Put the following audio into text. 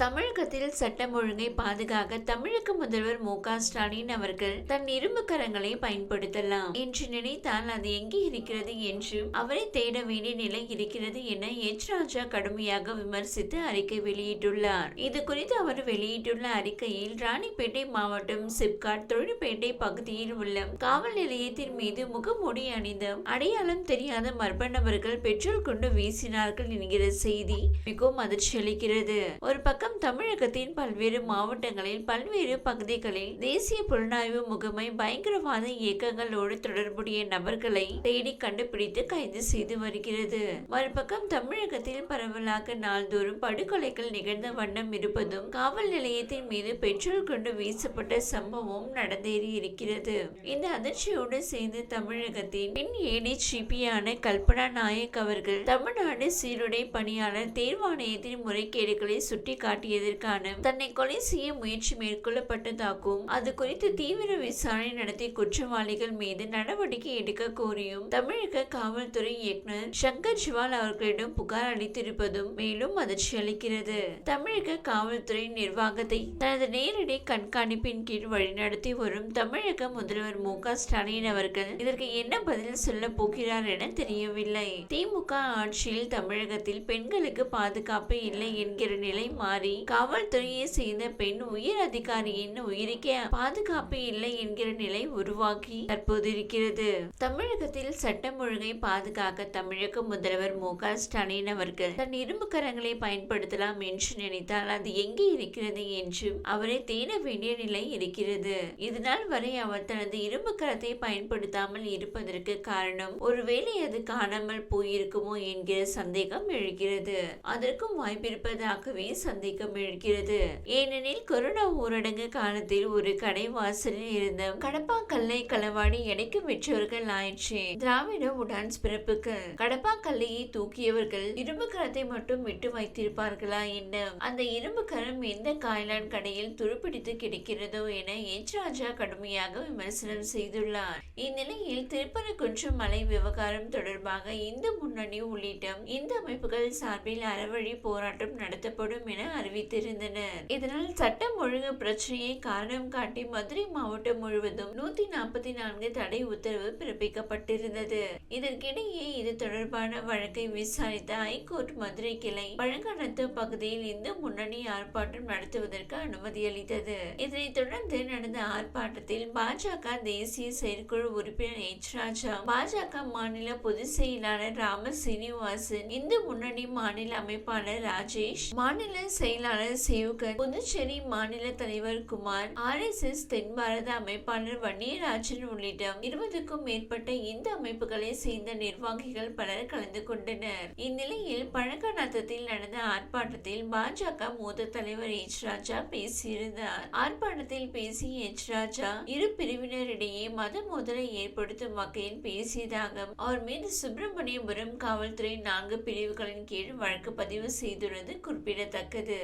தமிழகத்தில் சட்டம் ஒழுங்கை பாதுகாக்க தமிழக முதல்வர் மு ஸ்டாலின் அவர்கள் தன் இரும்பு கரங்களை பயன்படுத்தலாம். என்று நினைத்தால் அது எங்கே இருக்கிறது என்று அவரை தேட வேண்டிய நிலை இருக்கிறது என எச். ராஜா கடுமையாக விமர்சித்து அறிக்கை வெளியிட்டுள்ளார். இது குறித்து அவர் வெளியிட்டுள்ள அறிக்கையில் ராணிப்பேட்டை மாவட்டம் சிப்காட் தொழிற்பேட்டை பகுதியில் உள்ள காவல் நிலையத்தின் மீது முகமூடி அணிந்த அடையாளம் தெரியாத மர்ம நபர்கள் பெட்ரோல் கொண்டு வீசினார்கள் என்கிற செய்தி மிகவும் அதிர்ச்சி அளிக்கிறது ஒரு பக்கம் தமிழகத்தின் பல்வேறு மாவட்டங்களில் பல்வேறு பகுதிகளில் தேசிய புலனாய்வு முகமை பயங்கரவாத இயக்கங்களோடு தொடர்புடைய நபர்களை தேடி கண்டுபிடித்து கைது செய்து வருகிறது. மறுபக்கம் தமிழகத்தில் பரவலாக நாள்தோறும் படுகொலைகள் நிகழ்ந்த வண்ணம் இருப்பதும் காவல் நிலையத்தின் மீது பெட்ரோல் கொண்டு வீசப்பட்ட சம்பவம் நடந்தேறி இருக்கிறது. இந்த அதிர்ச்சியோடு சேர்ந்து தமிழகத்தின் பின் ஏடிஜிபியான கல்பனா நாயக் அவர்கள் தமிழ்நாடு சீருடை பணியாளர் தேர்வாணையத்தின் முறைகேடுகளை சுட்டிக்காட்டி காட்டியதற்கான தன்னை கொலை செய்ய முயற்சி மேற்கொள்ளப்பட்டதாகவும் அது குறித்து தீவிர விசாரணை நடத்தி குற்றவாளிகள் மீது நடவடிக்கை எடுக்க கோரியும் தமிழக காவல்துறை இயக்குநர் சங்கர் ஜிவால் அவர்களிடம் புகார் அளித்திருப்பதும் மேலும் அதிர்ச்சி அளிக்கிறது. தமிழக காவல்துறை நிர்வாகத்தை தனது நேரடி கண்காணிப்பின் கீழ் வழிநடத்தி வரும் தமிழக முதல்வர் மு க ஸ்டாலின் அவர்கள் இதற்கு என்ன பதில் சொல்ல போகிறார் என தெரியவில்லை. திமுக ஆட்சியில் தமிழகத்தில் பெண்களுக்கு பாதுகாப்பு இல்லை என்கிற நிலை மாறி காவல்துறையை சேர்ந்த பெண் உயர் அதிகாரியின் உயிருக்கே பாதுகாப்பு இல்லை என்கிற நிலை உருவாகி தற்போது இருக்கிறது. தமிழகத்தில் சட்டம் ஒழுங்கை பாதுகாக்க தமிழக முதல்வர் மு க ஸ்டாலின் அவர்கள் தன் இரும்பு கரங்களை பயன்படுத்தலாம் என்று நினைத்தால் அது எங்கே இருக்கிறது என்று அவரை தேட வேண்டிய நிலை இருக்கிறது. இதனால் வரை அவர் தனது இரும்பு கரத்தை பயன்படுத்தாமல் இருப்பதற்கு காரணம் ஒருவேளை அது காணாமல் போயிருக்குமோ என்கிற சந்தேகம் எழுகிறது. அதற்கும் வாய்ப்பிருப்பதாகவே சந்தேகம் எழுகிறது ஏனெனில் கொரோனா ஊரடங்கு காலத்தில் ஒரு கடை வாசலில் இருந்த கடப்பாக்கல்லை களவாடி எடைக்கு விற்றவர்கள் ஆயிற்று. திராவிட உடான்ஸ் பிறப்புக்கு கடப்பாக்கல்லையை தூக்கியவர்கள் இரும்பு கரத்தை மட்டும் விட்டு வைத்திருப்பார்களா என்ன? அந்த இரும்பு கரம் எந்த காய்லான் கடையில் துருப்பிடித்து கிடைக்கிறதோ என எச். ராஜா கடுமையாக விமர்சனம் செய்துள்ளார். இந்நிலையில் திருப்பரங்குன்றம் மலை விவகாரம் தொடர்பாக இந்து முன்னணி உள்ளிட்ட இந்த அமைப்புகள் சார்பில் அறவழி போராட்டம் நடத்தப்படும் என அறிவித்திருந்தனர் இதனால் சட்டம் ஒழுங்கு பிரச்சனையை காரணம் காட்டி மதுரை மாவட்டம் முழுவதும் நூத்தி நாற்பத்தி நான்கு தடை உத்தரவு பிறப்பிக்கப்பட்டிருந்தது. இதற்கிடையே இது தொடர்பான வழக்கை விசாரித்த ஹைகோர்ட் மதுரை கிளை பழங்கணத்து பகுதியில் இந்து முன்னணி ஆர்ப்பாட்டம் நடத்துவதற்கு அனுமதி அளித்தது. இதனைத் தொடர்ந்து நடந்த ஆர்ப்பாட்டத்தில் பாஜக தேசிய செயற்குழு உறுப்பினர் எச். ராஜா பாஜக மாநில பொதுச் செயலாளர் ராம சீனிவாசன் இந்து முன்னணி மாநில அமைப்பாளர் ராஜேஷ் மாநில செயல் செயலாளர் சேவுகன் புதுச்சேரி மாநில தலைவர் குமார் ஆர் எஸ் எஸ் தென் பாரத அமைப்பாளர் வன்னியராஜன் உள்ளிட்ட இருபதுக்கும் மேற்பட்ட இந்து அமைப்புகளை சேர்ந்த நிர்வாகிகள் பலர் கலந்து கொண்டனர். இந்நிலையில் பழக்கநாத்தத்தில் நடந்த ஆர்ப்பாட்டத்தில் பாஜக மூத்த தலைவர் எச். ராஜா பேசியிருந்தார். ஆர்ப்பாட்டத்தில் பேசிய எச். ராஜா இரு பிரிவினரிடையே மத மோதலை ஏற்படுத்தும் வகையில் பேசியதாக அவர் மீது சுப்பிரமணியபுரம் காவல்துறை நான்கு பிரிவுகளின் கீழ் வழக்கு பதிவு செய்துள்ளது குறிப்பிடத்தக்கது.